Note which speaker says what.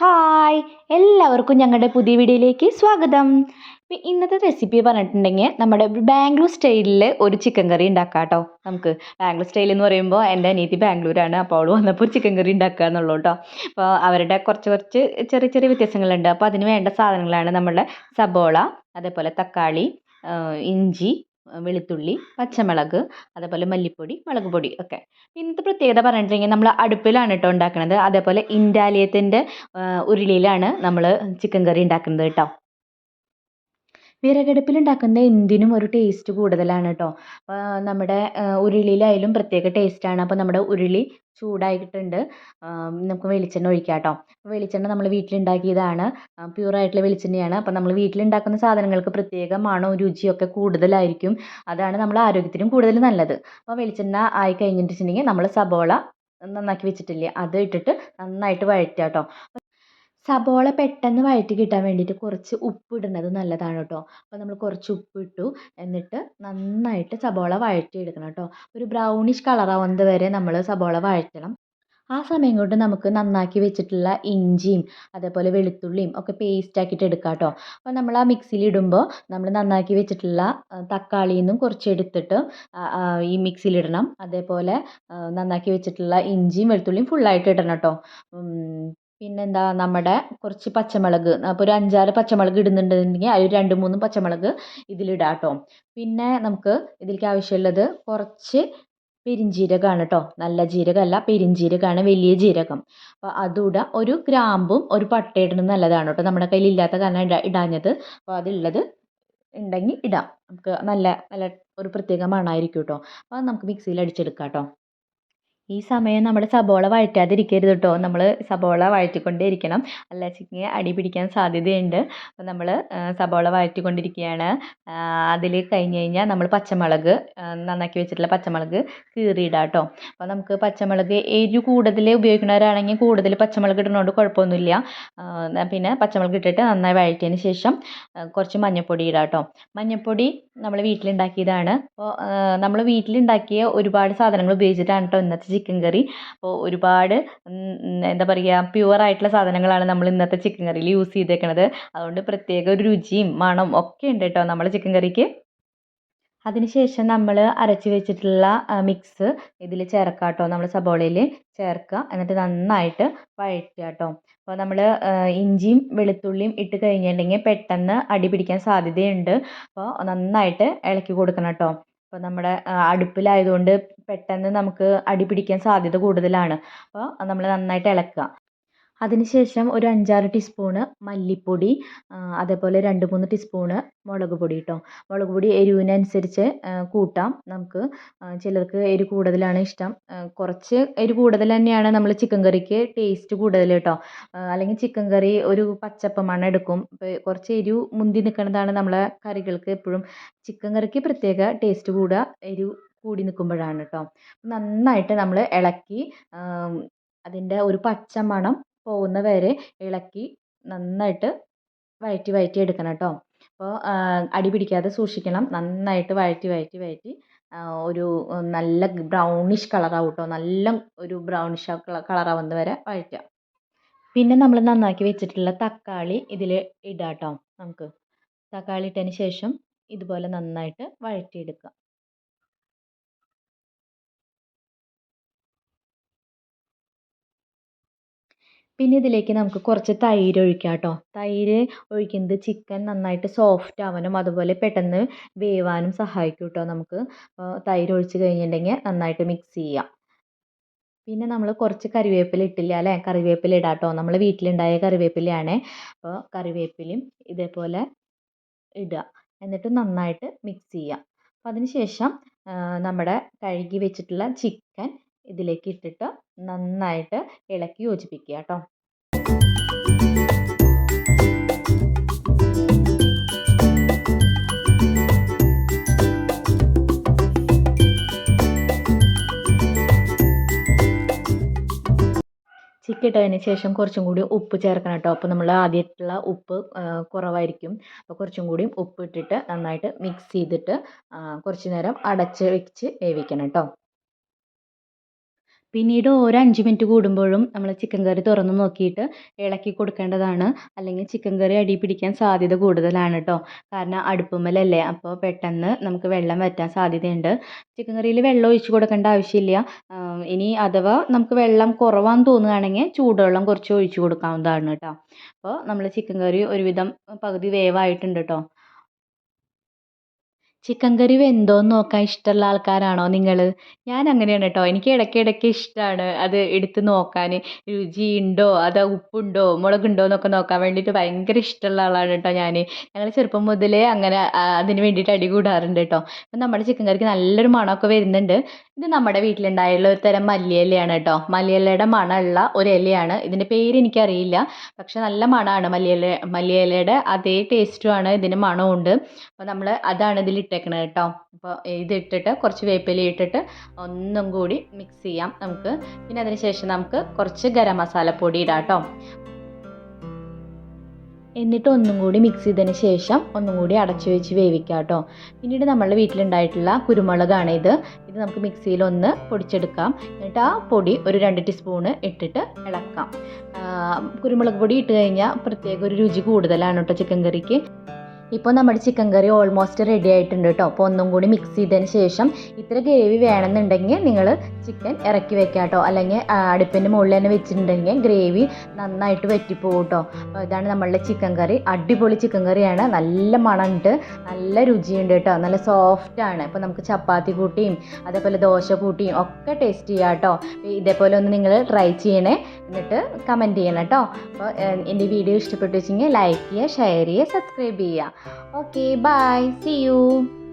Speaker 1: Hi എല്ലാവർക്കും ഞങ്ങളുടെ പുതിയ വീഡിയോയിലേക്ക് സ്വാഗതം. ഇന്നത്തെ റെസിപ്പി പറഞ്ഞിട്ടുണ്ടെങ്കിൽ നമ്മുടെ ബാംഗ്ലൂർ സ്റ്റൈലിൽ ഒരു ചിക്കൻ കറി ഉണ്ടാക്കാം കേട്ടോ. നമുക്ക് ബാംഗ്ലൂർ സ്റ്റൈൽ എന്ന് പറയുമ്പോൾ എന്റെ അനിയത്തി ബാംഗ്ലൂരാണ് അപ്പോൾ അവൾ വന്നപ്പോൾ ചിക്കൻ കറി ഉണ്ടാക്കുക എന്നുള്ളൂ കേട്ടോ. അപ്പോൾ അവരുടെ കുറച്ച് കുറച്ച് ചെറിയ ചെറിയ വ്യത്യാസങ്ങളുണ്ട്. അപ്പോൾ അതിന് വേണ്ട സാധനങ്ങളാണ് നമ്മുടെ സബോള അതേപോലെ തക്കാളി ഇഞ്ചി വെളുത്തുള്ളി പച്ചമുളക് അതേപോലെ മല്ലിപ്പൊടി മുളക് പൊടി ഒക്കെ. ഇന്നത്തെ പ്രത്യേകത പറഞ്ഞിട്ടുണ്ടെങ്കിൽ നമ്മൾ അടുപ്പിലാണ് കേട്ടോ ഉണ്ടാക്കുന്നത് അതേപോലെ ഇൻഡാലിയത്തിന്റെ ഉരുളിയിലാണ് നമ്മൾ ചിക്കൻ കറി ഉണ്ടാക്കുന്നത് കേട്ടോ വിറകടുപ്പിൽ ഉണ്ടാക്കുന്ന എന്തിനും ഒരു ടേസ്റ്റ് കൂടുതലാണ് കേട്ടോ നമ്മുടെ ഉരുളിയിലായാലും പ്രത്യേക ടേസ്റ്റാണ് അപ്പോൾ നമ്മുടെ ഉരുളി ചൂടായിട്ടുണ്ട്. നമുക്ക് വെളിച്ചെണ്ണ ഒഴിക്കാം കേട്ടോ വെളിച്ചെണ്ണ നമ്മൾ വീട്ടിലുണ്ടാക്കിയതാണ്. പ്യൂറായിട്ടുള്ള വെളിച്ചെണ്ണയാണ്. അപ്പോൾ നമ്മൾ വീട്ടിലുണ്ടാക്കുന്ന സാധനങ്ങൾക്ക് പ്രത്യേക മണവും രുചിയൊക്കെ കൂടുതലായിരിക്കും. അതാണ് നമ്മുടെ ആരോഗ്യത്തിനും കൂടുതൽ നല്ലത്. അപ്പോൾ വെളിച്ചെണ്ണ ആയി കഴിഞ്ഞിട്ടുണ്ടെങ്കിൽ നമ്മൾ സബോള നന്നാക്കി വെച്ചിട്ടില്ലേ അത് ഇട്ടിട്ട് നന്നായിട്ട് വഴറ്റുക കേട്ടോ സബോള പെട്ടെന്ന് വഴറ്റി കിട്ടാൻ വേണ്ടിയിട്ട് കുറച്ച് ഉപ്പ് ഇടുന്നത് നല്ലതാണ് കേട്ടോ. അപ്പോൾ നമ്മൾ കുറച്ച് ഉപ്പ് ഇട്ടു. എന്നിട്ട് നന്നായിട്ട് സബോള വഴറ്റിയെടുക്കണം കേട്ടോ. ഒരു ബ്രൗണിഷ് കളറാവുന്നത് വരെ നമ്മൾ സബോള വഴറ്റണം. ആ സമയം കൊണ്ട് നമുക്ക് നന്നാക്കി വെച്ചിട്ടുള്ള ഇഞ്ചിയും അതേപോലെ വെളുത്തുള്ളിയും ഒക്കെ പേസ്റ്റ് ആക്കിയിട്ട് എടുക്കാം കേട്ടോ. അപ്പോൾ നമ്മൾ ആ മിക്സിയിൽ ഇടുമ്പോൾ നമ്മൾ നന്നാക്കി വെച്ചിട്ടുള്ള തക്കാളിയിൽ നിന്നും കുറച്ച് എടുത്തിട്ട് ഈ മിക്സിയിൽ ഇടണം. അതേപോലെ നന്നാക്കി വെച്ചിട്ടുള്ള ഇഞ്ചിയും വെളുത്തുള്ളിയും ഫുള്ളായിട്ട് ഇടണം കേട്ടോ. പിന്നെന്താ നമ്മുടെ കുറച്ച് പച്ചമുളക് അപ്പോൾ ഒരു അഞ്ചാറ് പച്ചമുളക് ഇടുന്നുണ്ടെന്നുണ്ടെങ്കിൽ അതിൽ രണ്ട് മൂന്ന് പച്ചമുളക് ഇതിലിടാം കേട്ടോ പിന്നെ നമുക്ക് ഇതിലേക്ക് ആവശ്യമുള്ളത് കുറച്ച് പെരിഞ്ജീരകമാണ് കേട്ടോ നല്ല ജീരകമല്ല പെരിഞ്ജീരകമാണ് വലിയ ജീരകം. അപ്പോൾ അതുകൂടെ ഒരു ഗ്രാമ്പും ഒരു പട്ട ഇടുന്നത് നല്ലതാണ് കേട്ടോ നമ്മുടെ കയ്യിൽ ഇല്ലാത്ത കാരണം ഇടാ ഇടാഞ്ഞത്. അപ്പോൾ അതുള്ളത് ഉണ്ടെങ്കിൽ ഇടാം. നമുക്ക് നല്ല നല്ല ഒരു പ്രത്യേക മണമായിരിക്കും കേട്ടോ അപ്പോൾ നമുക്ക് മിക്സിയിൽ അടിച്ചെടുക്കാം കേട്ടോ ഈ സമയം നമ്മൾ സബോള വഴറ്റാതിരിക്കരുത് കേട്ടോ. നമ്മൾ സബോള വഴറ്റിക്കൊണ്ടേ ഇരിക്കണം. അല്ലാച്ചെങ്കിൽ അടി പിടിക്കാൻ സാധ്യതയുണ്ട്. അപ്പോൾ നമ്മൾ സബോള വഴറ്റിക്കൊണ്ടിരിക്കുകയാണ് അതിൽ കഴിഞ്ഞ് കഴിഞ്ഞാൽ നമ്മൾ പച്ചമുളക് നന്നാക്കി വെച്ചിട്ടുള്ള പച്ചമുളക് കീറിയിടാം കേട്ടോ. അപ്പോൾ നമുക്ക് പച്ചമുളക് എരിവ് കൂടുതൽ ഉപയോഗിക്കുന്നവരാണെങ്കിൽ കൂടുതൽ പച്ചമുളക് ഇടുന്നതുകൊണ്ട് കുഴപ്പമൊന്നുമില്ല. പിന്നെ പച്ചമുളക് ഇട്ടിട്ട് നന്നായി വഴറ്റിയതിന് ശേഷം കുറച്ച് മഞ്ഞൾപ്പൊടി ഇടാം കേട്ടോ. മഞ്ഞൾപ്പൊടി നമ്മൾ വീട്ടിലുണ്ടാക്കിയതാണ്. അപ്പോൾ നമ്മൾ വീട്ടിലുണ്ടാക്കിയ ഒരുപാട് സാധനങ്ങൾ ഉപയോഗിച്ചിട്ടാണ് കേട്ടോ ഇന്നത്തെ ചിക്കൻ കറി അപ്പോൾ ഒരുപാട് എന്താ പറയുക പ്യുവർ ആയിട്ടുള്ള സാധനങ്ങളാണ് നമ്മൾ ഇന്നത്തെ ചിക്കൻ കറിയിൽ യൂസ് ചെയ്തേക്കുന്നത് അതുകൊണ്ട് പ്രത്യേക ഒരു രുചിയും മണം ഒക്കെ ഉണ്ട് കേട്ടോ നമ്മുടെ ചിക്കൻ കറിക്ക് അതിനുശേഷം നമ്മൾ അരച്ച് വെച്ചിട്ടുള്ള മിക്സ് ഇതിൽ ചേർക്കാം കേട്ടോ നമ്മൾ സബോളയിൽ ചേർക്കുക എന്നിട്ട് നന്നായിട്ട് വഴറ്റുക കേട്ടോ അപ്പോൾ നമ്മൾ ഇഞ്ചിയും വെളുത്തുള്ളിയും ഇട്ട് കഴിഞ്ഞിട്ടുണ്ടെങ്കിൽ പെട്ടെന്ന് അടി പിടിക്കാൻ സാധ്യതയുണ്ട്. അപ്പോൾ നന്നായിട്ട് ഇളക്കി കൊടുക്കണം കേട്ടോ അപ്പോൾ നമ്മുടെ അടുപ്പിലായതുകൊണ്ട് പെട്ടെന്ന് നമുക്ക് അടി പിടിക്കാൻ സാധ്യത കൂടുതലാണ്. അപ്പോൾ നമ്മൾ നന്നായിട്ട് ഇളക്കുക. അതിനുശേഷം ഒരു അഞ്ചാറ് ടീസ്പൂണ് മല്ലിപ്പൊടി അതേപോലെ രണ്ട് മൂന്ന് ടീസ്പൂണ് മുളക് പൊടി കേട്ടോ മുളക് പൊടി എരിവിനനുസരിച്ച് കൂട്ടാം നമുക്ക്. ചിലർക്ക് എരിവ് കൂടുതലാണ് ഇഷ്ടം. കുറച്ച് എരിവ് കൂടുതൽ തന്നെയാണ് നമ്മൾ ചിക്കൻ കറിക്ക് ടേസ്റ്റ് കൂടുതൽ കേട്ടോ അല്ലെങ്കിൽ ചിക്കൻ കറി ഒരു പച്ചപ്പ് എടുക്കും. കുറച്ച് എരിവ് മുന്തി നിൽക്കുന്നതാണ് നമ്മളെ കറികൾക്ക് എപ്പോഴും. ചിക്കൻ കറിക്ക് പ്രത്യേക ടേസ്റ്റ് കൂടുക എരിവ് കൂടി നിൽക്കുമ്പോഴാണ് കേട്ടോ നന്നായിട്ട് നമ്മൾ ഇളക്കി അതിന്റെ ഒരു പച്ച മണം പോകുന്ന വരെ ഇളക്കി നന്നായിട്ട് വഴറ്റി വഴറ്റി എടുക്കണം കേട്ടോ. അപ്പോൾ അടി പിടിക്കാതെ സൂക്ഷിക്കണം. നന്നായിട്ട് വഴറ്റി വഴറ്റി വഴറ്റി ഒരു നല്ല ബ്രൗണിഷ് കളറാവും കേട്ടോ. നല്ല ഒരു ബ്രൗണിഷ് കളറാവുന്നത് വരെ വഴറ്റുക. പിന്നെ നമ്മൾ നന്നാക്കി വെച്ചിട്ടുള്ള തക്കാളി ഇതിൽ ഇടാം കേട്ടോ നമുക്ക്. തക്കാളി ഇട്ടതിന് ശേഷം ഇതുപോലെ നന്നായിട്ട് വഴറ്റിയെടുക്കുക. പിന്നെ ഇതിലേക്ക് നമുക്ക് കുറച്ച് തൈര് ഒഴിക്കാം കേട്ടോ. തൈര് ഒഴിക്കുന്നത് ചിക്കൻ നന്നായിട്ട് സോഫ്റ്റ് ആവാനും അതുപോലെ പെട്ടെന്ന് വേവാനും സഹായിക്കും കേട്ടോ നമുക്ക്. തൈര് ഒഴിച്ച് കഴിഞ്ഞിട്ടുണ്ടെങ്കിൽ നന്നായിട്ട് മിക്സ് ചെയ്യാം. പിന്നെ നമ്മൾ കുറച്ച് കറിവേപ്പില ഇട്ടില്ല അല്ലേ? കറിവേപ്പില ഇടാം കേട്ടോ. നമ്മൾ വീട്ടിലുണ്ടായ കറിവേപ്പിലയാണ്. അപ്പോൾ കറിവേപ്പിലയും ഇതേപോലെ ഇടുക. എന്നിട്ട് നന്നായിട്ട് മിക്സ് ചെയ്യുക അപ്പം അതിന് ശേഷം നമ്മുടെ കഴുകി വെച്ചിട്ടുള്ള ചിക്കൻ ഇതിലേക്ക് ഇട്ടിട്ട് നന്നായിട്ട് ഇളക്കി യോജിപ്പിക്കുക കേട്ടോ ചിക്കിട്ടതിന് ശേഷം കുറച്ചും കൂടി ഉപ്പ് ചേർക്കണം കേട്ടോ അപ്പോൾ നമ്മൾ ആദ്യമായിട്ടുള്ള ഉപ്പ് കുറവായിരിക്കും. അപ്പോൾ കുറച്ചും കൂടി ഉപ്പ് ഇട്ടിട്ട് നന്നായിട്ട് മിക്സ് ചെയ്തിട്ട് കുറച്ച് നേരം അടച്ച് വെച്ച് വേവിക്കണം കേട്ടോ പിന്നീട് ഓരോ അഞ്ച് മിനിറ്റ് കൂടുമ്പോഴും നമ്മൾ ചിക്കൻ കറി തുറന്ന് നോക്കിയിട്ട് ഇളക്കി കൊടുക്കേണ്ടതാണ്. അല്ലെങ്കിൽ ചിക്കൻ കറി അടി പിടിക്കാൻ സാധ്യത കൂടുതലാണ് കേട്ടോ കാരണം അടുപ്പുമ്മലല്ലേ? അപ്പോൾ പെട്ടെന്ന് നമുക്ക് വെള്ളം വറ്റാൻ സാധ്യതയുണ്ട്. ചിക്കൻ കറിയിൽ വെള്ളം ഒഴിച്ച് കൊടുക്കേണ്ട ആവശ്യമില്ല. ഇനി അഥവാ നമുക്ക് വെള്ളം കുറവാന്ന് തോന്നുകയാണെങ്കിൽ ചൂടുവെള്ളം കുറച്ച് ഒഴിച്ച് കൊടുക്കാവുന്നതാണ് കേട്ടോ അപ്പോൾ നമ്മൾ ചിക്കൻ കറി ഒരുവിധം പകുതി വേവായിട്ടുണ്ട് കേട്ടോ ചിക്കൻ കറി വെന്തോന്ന് നോക്കാൻ ഇഷ്ടമുള്ള ആൾക്കാരാണോ നിങ്ങൾ ഞാൻ അങ്ങനെയാണ് കേട്ടോ എനിക്ക് ഇടയ്ക്കിടയ്ക്ക് ഇടയ്ക്ക് ഇഷ്ടമാണ് അത് എടുത്ത് നോക്കാൻ. രുചിയുണ്ടോ അതോ ഉപ്പുണ്ടോ? മുളകുണ്ടോ? എന്നൊക്കെ നോക്കാൻ വേണ്ടിയിട്ട് ഭയങ്കര ഇഷ്ടമുള്ള ആളാണ് കേട്ടോ ഞാൻ ഞങ്ങൾ ചെറുപ്പം മുതലേ അങ്ങനെ അതിന് വേണ്ടിയിട്ട് അടി കൂടാറുണ്ട് കേട്ടോ അപ്പം നമ്മുടെ ചിക്കൻ കറിക്ക് നല്ലൊരു മണമൊക്കെ വരുന്നുണ്ട്. ഇത് നമ്മുടെ വീട്ടിലുണ്ടായുള്ള ഒരു തരം മല്ലിയിലയാണ് കേട്ടോ മല്ലിയിലയുടെ മണമുള്ള ഒരു ഇലയാണ് ഇതിന്റെ പേര് എനിക്കറിയില്ല. പക്ഷെ നല്ല മണമാണ് മല്ലിയില മല്ലിയിലയുടെ അതേ ടേസ്റ്റുമാണ് ഇതിന് മണമുണ്ട് അപ്പോൾ നമ്മൾ അതാണ് ഇതിൽ ഇട്ടേക്കണത് കേട്ടോ. അപ്പോൾ ഇതിട്ടിട്ട് കുറച്ച് വേപ്പില ഇട്ടിട്ട് ഒന്നും കൂടി മിക്സ് ചെയ്യാം നമുക്ക്. പിന്നെ അതിന് ശേഷം നമുക്ക് കുറച്ച് ഗരം മസാലപ്പൊടി ഇടാം കേട്ടോ. എന്നിട്ട് ഒന്നും കൂടി മിക്സ് ചെയ്തതിന് ശേഷം ഒന്നും കൂടി അടച്ചു വെച്ച് വേവിക്കാം കേട്ടോ. പിന്നീട് നമ്മളുടെ വീട്ടിലുണ്ടായിട്ടുള്ള കുരുമുളകാണ് ഇത്. ഇത് നമുക്ക് മിക്സിയിൽ ഒന്ന് പൊടിച്ചെടുക്കാം. എന്നിട്ട് ആ പൊടി ഒരു രണ്ട് ടീസ്പൂണ് ഇട്ടിട്ട് ഇളക്കാം. കുരുമുളക് പൊടി ഇട്ട് കഴിഞ്ഞാൽ പ്രത്യേക ഒരു രുചി കൂടുതലാണ് കേട്ടോ ചിക്കൻ കറിക്ക് ഇപ്പോൾ നമ്മുടെ ചിക്കൻ കറി ഓൾമോസ്റ്റ് റെഡി ആയിട്ടുണ്ട് കേട്ടോ അപ്പോൾ ഒന്നും കൂടി മിക്സ് ചെയ്തതിന് ശേഷം ഇത്ര ഗ്രേവി വേണമെന്നുണ്ടെങ്കിൽ നിങ്ങൾ ചിക്കൻ ഇറക്കി വെക്കുക കേട്ടോ അല്ലെങ്കിൽ അടുപ്പിന്റെ മുകളിൽ തന്നെ വെച്ചിട്ടുണ്ടെങ്കിൽ ഗ്രേവി നന്നായിട്ട് വറ്റിപ്പോകും കേട്ടോ അപ്പോൾ ഇതാണ് നമ്മളുടെ ചിക്കൻ കറി അടിപൊളി ചിക്കൻ കറിയാണ് നല്ല മണമുണ്ട്. നല്ല രുചിയുണ്ട് കേട്ടോ നല്ല സോഫ്റ്റ് ആണ്. ഇപ്പോൾ നമുക്ക് ചപ്പാത്തി കൂട്ടിയും അതേപോലെ ദോശ കൂട്ടിയും ഒക്കെ ടേസ്റ്റ് ചെയ്യാം കേട്ടോ ഇതേപോലെ ഒന്ന് നിങ്ങൾ ട്രൈ ചെയ്യണേ. എന്നിട്ട് കമന്റ് ചെയ്യണം കേട്ടോ അപ്പോൾ എന്റെ വീഡിയോ ഇഷ്ടപ്പെട്ടു വെച്ചെങ്കിൽ ലൈക്ക് ചെയ്യുക ഷെയർ ചെയ്യുക സബ്സ്ക്രൈബ് ചെയ്യുക. Okay, bye. See you.